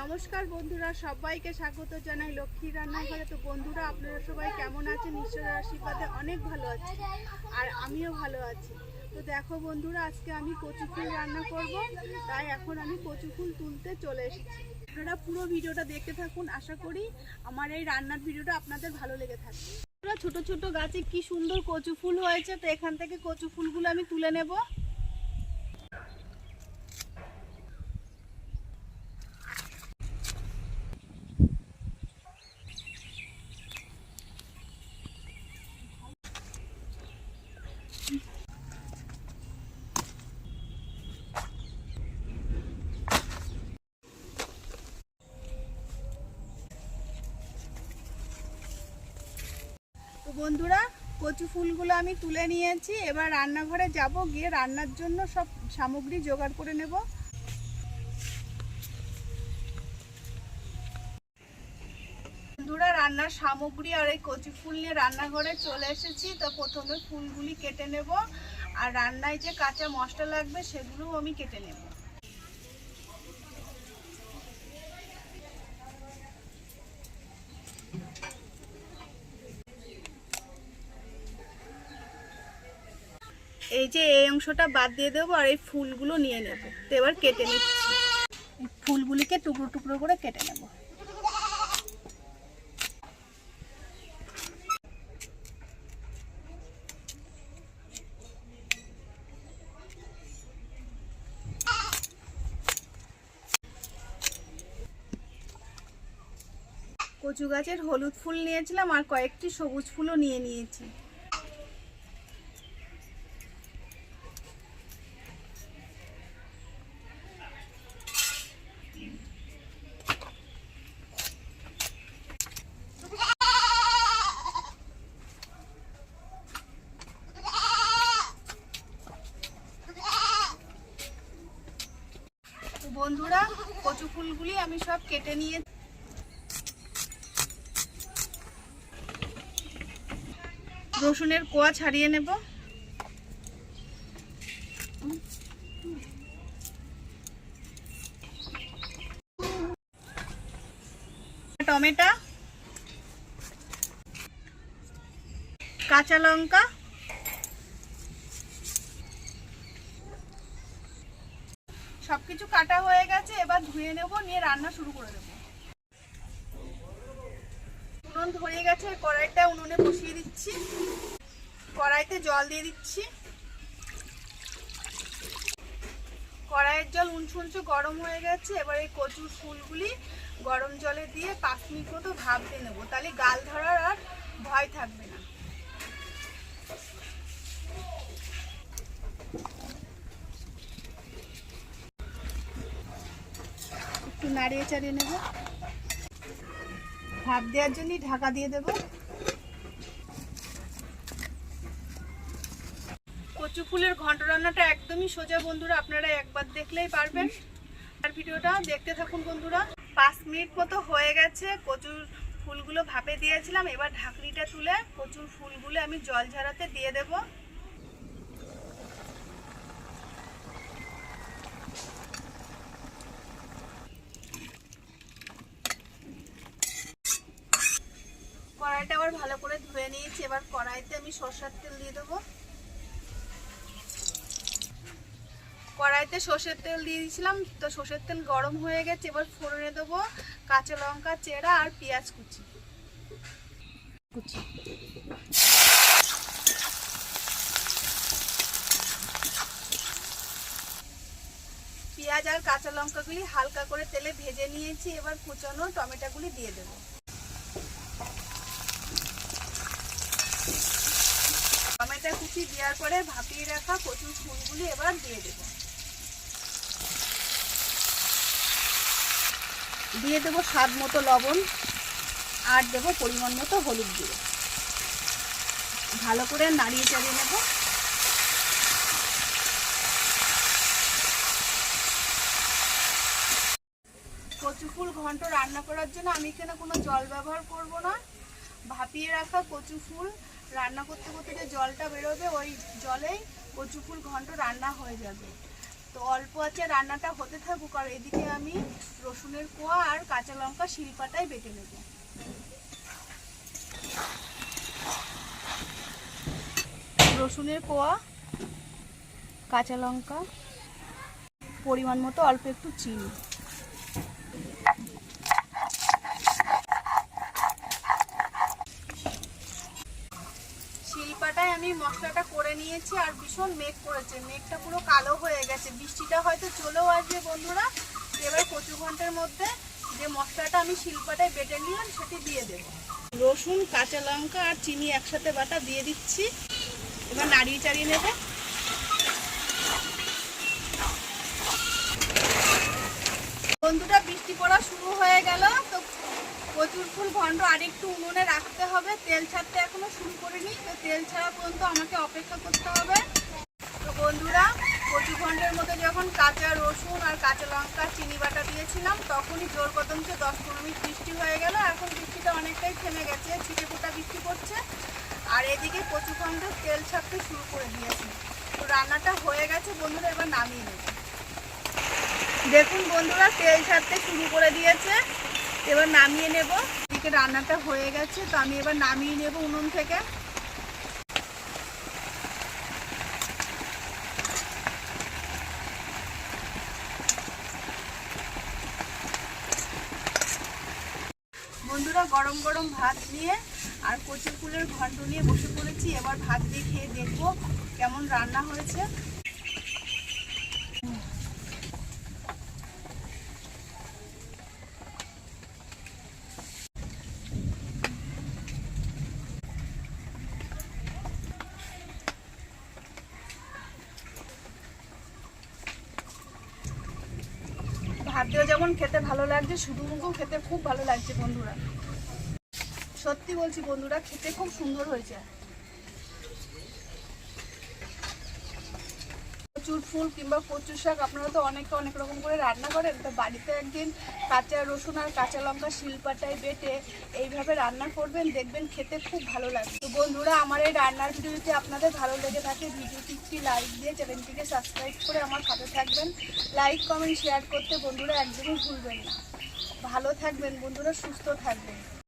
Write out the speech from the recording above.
নমস্কার বন্ধুরা সবাইকে স্বাগত জানাই লক্ষ্মীর রান্নাঘরে। তো বন্ধুরা আপনারা সবাই কেমন আছেন? ঈশ্বরের আশীর্বাদে অনেক ভালো আছে আর আমিও ভালো আছি। তো দেখো বন্ধুরা আজকে আমি কচু ফুল রান্না করব। তাই এখন আমি কচু ফুল তুলতে চলে এসেছি। আপনারা পুরো ভিডিওটা দেখতে থাকুন। আশা করি আমার এই রান্নার ভিডিওটা আপনাদের ভালো লেগে বন্ধুরা, ছোট ছোট গাছে কি সুন্দর কচু ফুল হয়েছে। তো এখান থেকে কচু ফুলগুলো আমি তুলে নেব। বন্ধুরা, কচু ফুলগুলো আমি তুলে নিয়েছি। এবার রান্নাঘরে যাব, গিয়ে রান্নার জন্য সব সামগ্রী জোগাড় করে নেব। বন্ধুরা, রান্নার সামগ্রী আর এই কচু ফুল নিয়ে রান্নাঘরে চলে এসেছি। তো প্রথমে ফুলগুলি কেটে নেব। আর রান্নায় যে কাঁচা মশলা লাগবে, সেগুলোও আমি কেটে নেব। এই যে এই অংশটা বাদ দিয়ে দেবো আর এই ফুলগুলো নিয়ে নেব। তো এবার কেটে নিচ্ছি। ফুলগুলিকে টুকরো টুকরো করে কেটে নেব। কচু গাছের হলুদ ফুল নিয়েছিলাম আর কয়েকটি সবুজ ফুলও নিয়ে নিয়েছি তো বন্ধুরা কচু ফুলগুলি আমি সব কেটে নিয়ে রসুনের কোয়া ছাড়িয়ে নেব। টমেটো কাঁচা লঙ্কা সবকিছু কাটা হয়ে গেছে, এবার ধুয়ে নেব, নিয়ে রান্না শুরু করে দেবো। উনুন ধরে গেছে কড়াইটা উনুনে বসিয়ে দিচ্ছি। কড়াইতে জল দিয়ে দিচ্ছি। কড়াইয়ের জল উনছুনছু গরম হয়ে গেছে, এবার এই কচুর ফুলগুলি গরম জলে দিয়ে পাঁচ মিনিট মতো ভাপ দিয়ে নেব। তাহলে গাল ধরার আর ভয় থাকবে না। নাড়িয়ে চাড়িয়ে নেব। ভাপ দেওয়ার জন্যই ঢাকা দিয়ে দেব। কচু ফুলের ঘন্ট রান্নাটা একদমই সোজা, বন্ধুরা, আপনারা একবার দেখলেই পারবেন। আর ভিডিওটা দেখতে থাকুন, বন্ধুরা। পাঁচ মিনিট মতো হয়ে গেছে, কচুর ফুলগুলো ভাপে দিয়েছিলাম। এবার ঢাকনিটা তুলে কচুর ফুলগুলো আমি জল ঝরাতে দিয়ে দেব। কড়াইটা আবার ভালো করে ধুয়ে নিয়েছি। এবার কড়াইতে আমি সর্ষের তেল দিয়ে দেবো। কড়াইতে সর্ষের তেল দিয়ে দিয়েছিলাম, তো সর্ষের তেল গরম হয়ে গেছে। এবার ফোড়নে দেবো কাঁচা লঙ্কা, চেরা আর পেঁয়াজ কুচি। কুচি। পেঁয়াজ আর কাঁচা লঙ্কাগুলি হালকা করে তেলে ভেজে নিয়েছি। এবার কুচানো টমেটোগুলি দিয়ে দেবো। কুচি দেওয়ার পরে ভাপিয়ে রাখা কচুর ফুলগুলি এবার দিয়ে দেব। দিয়ে দেবো স্বাদ মতো লবণ আর দেবো পরিমাণ মতো হলুদ দিয়ে ভালো করে নাড়িয়ে চাড়িয়ে নেব। কচু ফুল ঘন্ট রান্না করার জন্য আমি এখানে কোনো জল ব্যবহার করব না। ভাপিয়ে রাখা কচু ফুল রান্না করতে করতে যে জলটা বেরোবে, ওই জলেই কচু ফুল ঘন্ট রান্না হয়ে যাবে। তো অল্প আছে, রান্নাটা হতে থাকুক। আর এদিকে আমি রসুনের কোয়া আর কাঁচা লঙ্কা শিলপাটায় বেটে নেব। রসুনের কোয়া, কাঁচা লঙ্কা, পরিমাণ মতো অল্প একটু চিনি শিলপাটায় আমি মশলাটা করে নিয়েছি আর ভীষণ মেঘ করেছে। মেঘটা পুরো কালো হয়ে গেছে। বৃষ্টিটা হয়তো চলেও আসবে বন্ধুরা। এবার কচু ঘণ্টার মধ্যে যে মশলাটা আমি শিল্পাটায় বেটে নিলাম, সেটি দিয়ে দেব। রসুন, কাঁচা লঙ্কা আর চিনি একসাথে বাটা দিয়ে দিচ্ছি। এবার নাড়িয়ে চাড়িয়ে নেবে বন্ধুরা বৃষ্টি পড়া শুরু হয়ে গেল তো প্রচুর ফুল ঘন্ট আরেকটু উনুনে রাখতে হবে। তেল ছাড়তে এখনও শুরু করিনি। তো তেল ছাড়া পর্যন্ত আমাকে অপেক্ষা করতে হবে। তো বন্ধুরা, কচু ঘন্টের মধ্যে যখন কাঁচা রসুন আর কাঁচা লঙ্কা, চিনি বাটা দিয়েছিলাম, তখনই জোর কদমছে দশ পনেরো মিনিট বৃষ্টি হয়ে গেল। এখন বৃষ্টিটা অনেকটাই থেমে গেছে। ছিটে ফোটা বৃষ্টি পড়ছে। আর এদিকে কচু ঘন্টের তেল ছাড়তে শুরু করে দিয়েছি। তো রান্নাটা হয়ে গেছে বন্ধুরা, এবার নামিয়ে নেব। দেখুন বন্ধুরা, তেল ছাড়তে শুরু করে দিয়েছে। এবার নামিয়ে নেব। এদিকে রান্নাটা হয়ে গেছে, তো আমি এবার নামিয়ে নেব উনুন থেকে। বন্ধুরা, গরম গরম ভাত নিয়ে আর কচু ফুলের ঘন্ট নিয়ে বসে পড়েছি। এবার ভাত দিয়ে খেয়ে দেখব কেমন রান্না হয়েছে। দিয়েও যেমন খেতে ভালো লাগছে শুধু মুখেও খেতে খুব ভালো লাগছে বন্ধুরা। সত্যি বলছি বন্ধুরা, খেতে খুব সুন্দর হয়েছে। কচুর ফুল কিংবা কচুর শাক, আপনারা তো অনেকে অনেক রকম করে রান্না করেন। তো বাড়িতে একদিন কাঁচা রসুন আর কাঁচা লঙ্কা শিলপাটায় বেটে এইভাবে রান্না করবেন, দেখবেন খেতে খুব ভালো লাগে তো বন্ধুরা, আমার এই রান্নার ভিডিও যদি আপনাদের ভালো লেগে থাকে, ভিডিওটি একটি লাইক দিয়ে চ্যানেলটিকে সাবস্ক্রাইব করে আমার সাথে থাকবেন। লাইক কমেন্ট শেয়ার করতে বন্ধুরা একদমই ভুলবেন না। ভালো থাকবেন বন্ধুরা, সুস্থ থাকবেন।